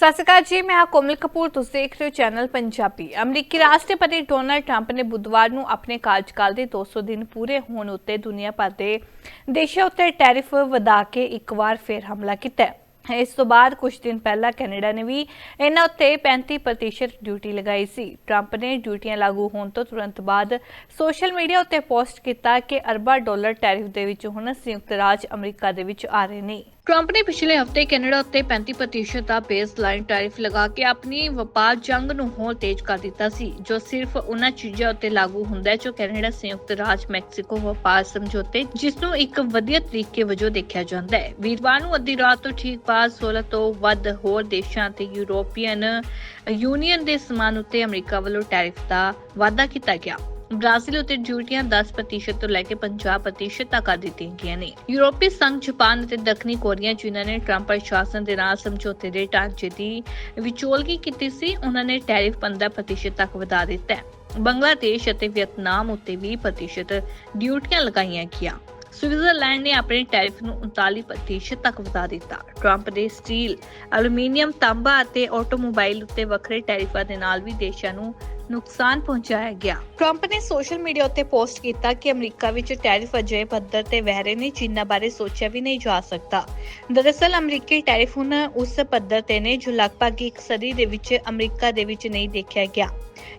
ਸਤਿ ਸ਼੍ਰੀ ਅਕਾਲ ਜੀ, ਮੈਂ ਹਾਂ ਕੋਮਲ ਕਪੂਰ, ਤੁਸੀਂ ਦੇਖ ਰਹੇ ਹੋ ਚੈਨਲ ਪੰਜਾਬੀ। ਅਮਰੀਕੀ ਰਾਸ਼ਟਰਪਤੀ ਡੋਨਲਡ ਟਰੰਪ ਨੇ ਬੁੱਧਵਾਰ ਨੂੰ ਆਪਣੇ ਕਾਰਜਕਾਲ ਦੇ 200 ਦਿਨ ਪੂਰੇ ਹੋਣ ਉੱਤੇ ਦੁਨੀਆ ਭਰ ਦੇ ਦੇਸ਼ਾਂ ਉੱਤੇ ਟੈਰਿਫ ਵਧਾ ਕੇ ਇੱਕ ਵਾਰ ਫਿਰ ਹਮਲਾ ਕੀਤਾ ਇਸ ਤੋਂ ਬਾਅਦ ਕੁਝ ਦਿਨ ਪਹਿਲਾਂ ਕੈਨੇਡਾ ਨੇ ਵੀ ਇਹਨਾਂ ਉੱਤੇ 35% ਡਿਊਟੀ ਲਗਾਈ ਸੀ। ਟਰੰਪ ਨੇ ਡਿਊਟੀਆਂ ਲਾਗੂ ਹੋਣ ਤੋਂ ਤੁਰੰਤ ਬਾਅਦ ਸੋਸ਼ਲ ਮੀਡੀਆ ਉੱਤੇ ਪੋਸਟ ਕੀਤਾ ਕਿ ਅਰਬਾਂ ਡਾਲਰ ਟੈਰਿਫ ਦੇ ਵਿੱਚ ਹੁਣ ਸੰਯੁਕਤ ਰਾਜ ਅਮਰੀਕਾ ਦੇ ਵਿੱਚ ਆ ਰਹੇ ਨੇ। ਟਰੰਪ ਨੇ ਪਿਛਲੇ ਹਫ਼ਤੇ ਕੈਨੇਡਾ ਉੱਤੇ 35% ਦਾ ਬੇਸਲਾਈਨ ਟੈਰਿਫ ਲਗਾ ਕੇ ਆਪਣੀ ਵਪਾਰ ਜੰਗ ਨੂੰ ਹੋਰ ਤੇਜ਼ ਕਰ ਦਿੱਤਾ ਸੀ, ਜੋ ਸਿਰਫ ਉਹਨਾਂ ਚੀਜ਼ਾਂ ਉੱਤੇ ਲਾਗੂ ਹੁੰਦਾ ਹੈ ਜੋ ਕੈਨੇਡਾ ਸੰਯੁਕਤ ਰਾਜ ਮੈਕਸੀਕੋ ਵਪਾਰ ਸਮਝੌਤੇ, ਜਿਸ ਨੂੰ ਇੱਕ ਵਧੀਆ ਤਰੀਕੇ ਵਜੋਂ ਦੇਖਿਆ ਜਾਂਦਾ ਹੈ। ਵੀਰਵਾਰ ਨੂੰ ਅੱਧੀ ਰਾਤ ਤੋਂ ਠੀਕ ਬਾਅਦ 16 ਤੋਂ ਵੱਧ ਹੋਰ ਦੇਸ਼ਾਂ ਤੇ ਯੂਰੋਪੀਅਨ ਯੂਨੀਅਨ ਦੇ ਸਮਾਨ ਉੱਤੇ ਅਮਰੀਕਾ ਵੱਲੋਂ ਟੈਰਿਫ ਦਾ ਵਾਅਦਾ ਕੀਤਾ ਗਿਆ। ਬ੍ਰਾਜ਼ੀਲ ਉਤੇ ਡਿਊਟੀਆਂ 10% ਤੋਂ ਲੈ ਕੇ 50% ਤੱਕ ਕਰ ਦਿੱਤੀਆਂ ਗਈਆਂ ਨੇ। ਯੂਰਪੀ ਸੰਘ ਜਾਪਾਨ ਅਤੇ ਦੱਖਣੀ ਕੋਰੀਆ ਜਿਨ੍ਹਾਂ ਨੇ ਟਰੰਪ ਪ੍ਰਸ਼ਾਸਨ ਦੇ ਨਾਲ ਸਮਝੌਤੇ ਦੇ ਢਾਂਚੇ ਦੀ ਵਿਚੋਲਗੀ ਕੀਤੀ ਸੀ ਉਹਨਾਂ ਨੇ ਟੈਰਿਫ 15% ਤੱਕ ਵਧਾ ਦਿੱਤਾ ਹੈ। ਬੰਗਲਾਦੇਸ਼ ਅਤੇ ਵੀਅਤਨਾਮ ਉੱਤੇ 20% ਡਿਊਟੀਆਂ ਲਗਾਈਆਂ ਗਈਆਂ। ਸਵਿਟਜ਼ਰਲੈਂਡ ਨੇ ਆਪਣੇ ਟੈਰਿਫ ਨੂੰ 39% ਤੱਕ ਵਧਾ ਦਿੱਤਾ। ਟਰੰਪ ਦੇ ਸਟੀਲ, ਐਲੂਮੀਨੀਅਮ, ਤਾਂਬਾ ਅਤੇ ਆਟੋਮੋਬਾਈਲ ਉੱਤੇ ਵੱਖਰੇ ਟੈਰਿਫਾਂ ਦੇ ਨਾਲ ਵੀ ਦੇਸ਼ਾਂ ਨੂੰ ਨੁਕਸਾਨ ਪਹੁੰਚਾਇਆ ਗਿਆ। ਟਰੰਪ ਨੇ ਸੋਸ਼ਲ ਮੀਡੀਆ ਉੱਤੇ ਪੋਸਟ ਕੀਤਾ ਕਿ ਅਮਰੀਕਾ ਵਿੱਚ ਟੈਰਿਫ ਅਜੇ ਪੱਧਰ ਤੇ ਵਹਿ ਨੇ, ਜਿਨ੍ਹਾਂ ਬਾਰੇ ਸੋਚਿਆ ਵੀ ਨਹੀਂ ਜਾ ਸਕਦਾ। ਦਰਅਸਲ, ਅਮਰੀਕੀ ਟੈਰਿਫ ਹੁਣ ਉਸ ਪੱਧਰ ਤੇ ਨੇ, ਜੋ ਲਗਭਗ ਇੱਕ ਸਦੀ ਦੇ ਵਿੱਚ ਅਮਰੀਕਾ ਦੇ ਵਿੱਚ ਨਹੀਂ ਦੇਖਿਆ ਗਿਆ।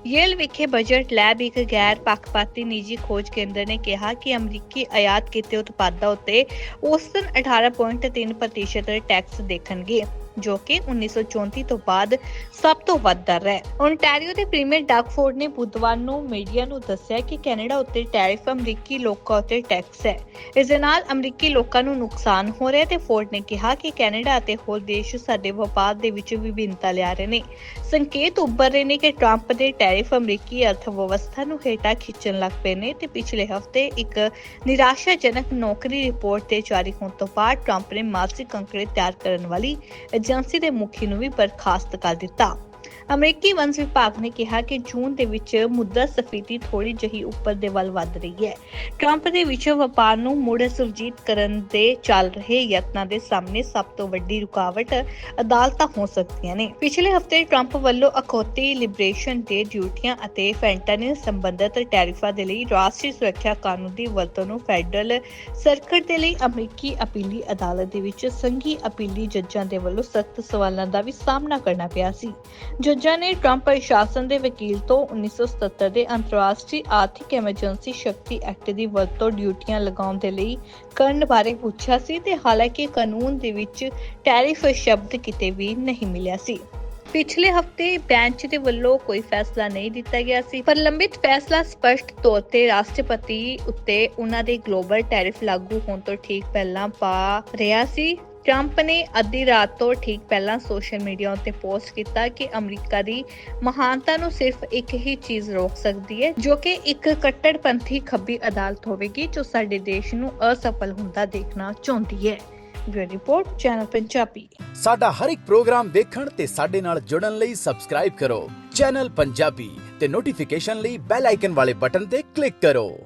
ਯੇਲ ਵਿਖੇ ਬਜਟ ਲੈਬ ਇੱਕ ਗੈਰ ਪੱਖਪਾਤੀ ਨਿੱਜੀ ਖੋਜ ਕੇਂਦਰ ਨੇ ਕਿਹਾ ਕਿ ਅਮਰੀਕੀ ਆਯਾਤ ਕੀਤੇ ਉਤਪਾਦਾਂ ਉੱਤੇ ਔਸਤਨ 18.3% ਟੈਕਸ ਦੇਖਣਗੇ। ਜੋ ਕਿ 1934 ਤੋਂ ਬਾਅਦ ਸਭ ਤੋਂ ਵੱਧ ਦਰ ਹੈ। ਓਨਟਾਰੀਓ ਦੇ ਪ੍ਰੀਮੀਅਰ ਡਾਕ ਨੇ ਬੁੱਧਵਾਰ ਨੂੰ ਮੀਡੀਆ ਨੂੰ ਦੱਸਿਆ ਕਿ ਕੈਨੇਡਾ ਉੱਤੇ ਟੈਰਿਫ ਅਮਰੀਕੀ ਲੋਕਾਂ ਉੱਤੇ ਟੈਕਸ ਹੈ। ਇਸ ਦੇ ਨਾਲ ਅਮਰੀਕੀ ਲੋਕਾਂ ਨੂੰ ਨੁਕਸਾਨ ਹੋ ਰਿਹਾ ਤੇ ਫੋਰਡ ਨੇ ਕਿਹਾ ਕਿ ਕੈਨੇਡਾ ਅਤੇ ਹੋਰ ਦੇਸ਼ ਸਾਡੇ ਵਪਾਰ ਦੇ ਵਿੱਚ ਵਿਭਿੰਨਤਾ ਲਿਆ ਰਹੇ ਨੇ। ਸੰਕੇਤ ਉੱਭਰ ਰਹੇ ਨੇ ਕਿ ਟਰੰਪ ਦੇ ਟੈਰਿਫ ਅਮਰੀਕੀ ਅਰਥ ਵਿਵਸਥਾ ਨੂੰ ਹੇਠਾਂ ਖਿੱਚਣ ਲੱਗ ਪਏ ਨੇ ਤੇ ਪਿਛਲੇ ਹਫ਼ਤੇ ਇੱਕ ਨਿਰਾਸ਼ਾਜਨਕ ਨੌਕਰੀ ਰਿਪੋਰਟ ਤੇ ਜਾਰੀ ਹੋਣ ਤੋਂ ਬਾਅਦ ਟਰੰਪ ਨੇ ਮਾਸਿਕ ਅੰਕੜੇ ਤਿਆਰ ਕਰਨ ਵਾਲੀ ਏਜੰਸੀ ਦੇ ਮੁਖੀ ਨੂੰ ਵੀ ਬਰਖਾਸਤ ਕਰ ਦਿੱਤਾ। ਅਮਰੀਕੀ ਵੰਸ਼ ਵਿਭਾਗ ਨੇ ਕਿਹਾ ਕਿ ਜੂਨ ਦੇ ਵਿੱਚ ਮੁੱਦਾ ਸਫੀਤੀ ਥੋੜੀ ਜਿਹੀ ਉੱਪਰ ਦੇ ਵੱਲ ਵੱਧ ਰਹੀ ਹੈ। ਟਰੰਪ ਦੇ ਵਿਸ਼ਵ ਵਪਾਰ ਨੂੰ ਮੁੜ ਸੁਰਜੀਤ ਕਰਨ ਦੇ ਚੱਲ ਰਹੇ ਯਤਨਾਂ ਦੇ ਸਾਹਮਣੇ ਸਭ ਤੋਂ ਵੱਡੀ ਰੁਕਾਵਟ ਅਦਾਲਤਾਂ ਹੋ ਸਕਦੀਆਂ ਨੇ। ਪਿਛਲੇ ਹਫ਼ਤੇ ਟਰੰਪ ਵੱਲੋਂ ਅਖੌਤੀ ਲਿਬਰੇਸ਼ਨ ਦੇ ਡਿਊਟੀਆਂ ਅਤੇ ਫੈਂਟਨਲ ਸੰਬੰਧਿਤ ਟੈਰਿਫਾਂ ਦੇ ਲਈ ਰਾਸ਼ਟਰੀ ਸੁਰੱਖਿਆ ਕਾਨੂੰਨ ਦੀ ਵਰਤੋਂ ਨੂੰ ਫੈਡਰਲ ਸਰਕਟ ਦੇ ਲਈ ਅਮਰੀਕੀ ਅਪੀਲੀ ਅਦਾਲਤ ਦੇ ਵਿੱਚ ਸੰਘੀ ਅਪੀਲੀ ਜੱਜਾਂ ਦੇ ਵੱਲੋਂ ਸਖਤ ਸਵਾਲਾਂ ਦਾ ਵੀ ਸਾਹਮਣਾ ਕਰਨਾ ਪਿਆ ਸੀ। ਜੱਜਾਂ ਨੇ ਟਰੰਪ ਪ੍ਰਸ਼ਾਸਨ ਦੇ ਵਕੀਲ ਤੋਂ 1977 ਦੇ ਅੰਤਰਰਾਸ਼ਟਰੀ ਆਰਥਿਕ ਐਮਰਜੈਂਸੀ ਸ਼ਕਤੀ ਐਕਟ ਦੀ ਵਰਤੋਂ ਡਿਊਟੀਆਂ ਲਗਾਉਣ ਦੇ ਲਈ ਕਰਨ ਬਾਰੇ ਪੁੱਛਿਆ ਸੀ ਤੇ ਹਾਲਾਂਕਿ ਕਾਨੂੰਨ ਦੇ ਵਿੱਚ ਟੈਰਿਫ ਸ਼ਬਦ ਕਿਤੇ ਵੀ ਨਹੀਂ ਮਿਲਿਆ ਸੀ। ਪਿਛਲੇ ਹਫ਼ਤੇ ਬੈਂਚ ਦੇ ਵੱਲੋਂ ਕੋਈ ਫੈਸਲਾ ਨਹੀਂ ਦਿੱਤਾ ਗਿਆ ਸੀ, ਪਰ ਲੰਬਿਤ ਫੈਸਲਾ ਸਪਸ਼ਟ ਤੌਰ ਤੇ ਰਾਸ਼ਟਰਪਤੀ ਉੱਤੇ ਉਹਨਾਂ ਦੇ ਗਲੋਬਲ ਟੈਰਿਫ ਲਾਗੂ ਹੋਣ ਤੋਂ ਠੀਕ ਪਹਿਲਾਂ ਪਾ ਰਿਹਾ ਸੀ। ਟਰੰਪ ਨੇ ਅੱਧੀ ਰਾਤ ਤੋਂ ਠੀਕ ਪਹਿਲਾਂ ਸੋਸ਼ਲ ਮੀਡੀਆ ਉੱਤੇ ਪੋਸਟ ਕੀਤਾ ਕਿ ਅਮਰੀਕਾ ਦੀ ਮਹਾਨਤਾ ਨੂੰ ਸਿਰਫ ਇੱਕ ਹੀ ਚੀਜ਼ ਰੋਕ ਸਕਦੀ ਹੈ, ਜੋ ਕਿ ਇੱਕ ਕੱਟੜਪੰਥੀ ਖੱਬੀ ਅਦਾਲਤ ਹੋਵੇਗੀ, ਜੋ ਸਾਡੇ ਦੇਸ਼ ਨੂੰ ਅਸਫਲ ਹੁੰਦਾ ਦੇਖਣਾ ਚਾਹੁੰਦੀ ਹੈ। Bureau report, channel Punjabi. ਸਾਡਾ ਹਰ ਇੱਕ ਪ੍ਰੋਗਰਾਮ ਦੇਖਣ ਤੇ ਸਾਡੇ ਨਾਲ ਜੁੜਨ ਲਈ ਸਬਸਕ੍ਰਾਈਬ ਕਰੋ। ਚੈਨਲ ਪੰਜਾਬੀ ਤੇ ਨੋਟੀਫਿਕੇਸ਼ਨ ਲਈ ਬੈਲ ਆਈਕਨ ਵਾਲੇ ਬਟਨ ਤੇ ਕਲਿੱਕ ਕਰੋ।